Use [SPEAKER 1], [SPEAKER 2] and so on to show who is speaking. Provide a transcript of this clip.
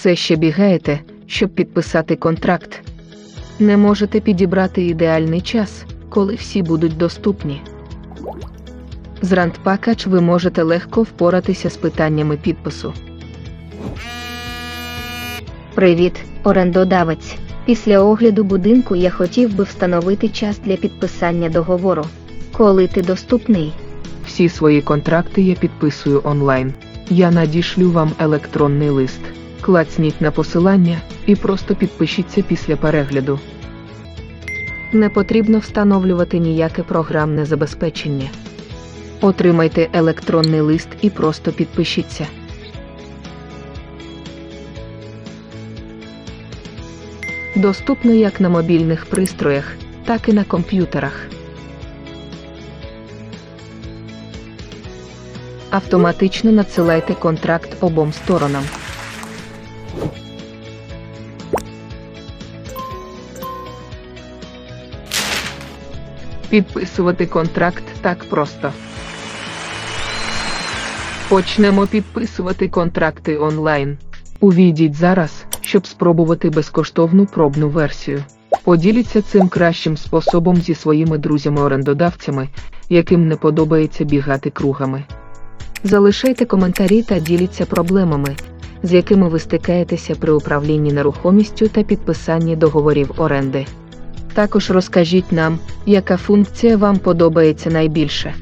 [SPEAKER 1] все ще бігаєте, щоб підписати контракт. Не можете підібрати ідеальний час, коли всі будуть доступні. З Randpackage ви можете легко впоратися з питаннями підпису.
[SPEAKER 2] Привіт, орендодавець. Після огляду будинку я хотів би встановити час для підписання договору. Коли ти доступний?
[SPEAKER 1] Всі свої контракти я підписую онлайн. Я надішлю вам електронний лист. Клацніть на посилання і просто підпишіться після перегляду. Не потрібно встановлювати ніяке програмне забезпечення. Отримайте електронний лист і просто підпишіться. Доступно як на мобільних пристроях, так і на комп'ютерах. Автоматично надсилайте контракт обом сторонам. Підписувати контракт так просто. Почнемо підписувати контракти онлайн. Увійдіть зараз, щоб спробувати безкоштовну пробну версію. Поділіться цим кращим способом зі своїми друзями-орендодавцями, яким не подобається бігати кругами. Залишайте коментарі та діліться проблемами, з якими ви стикаєтеся при управлінні нерухомістю та підписанні договорів оренди. Також розкажіть нам, яка функція вам подобається найбільше.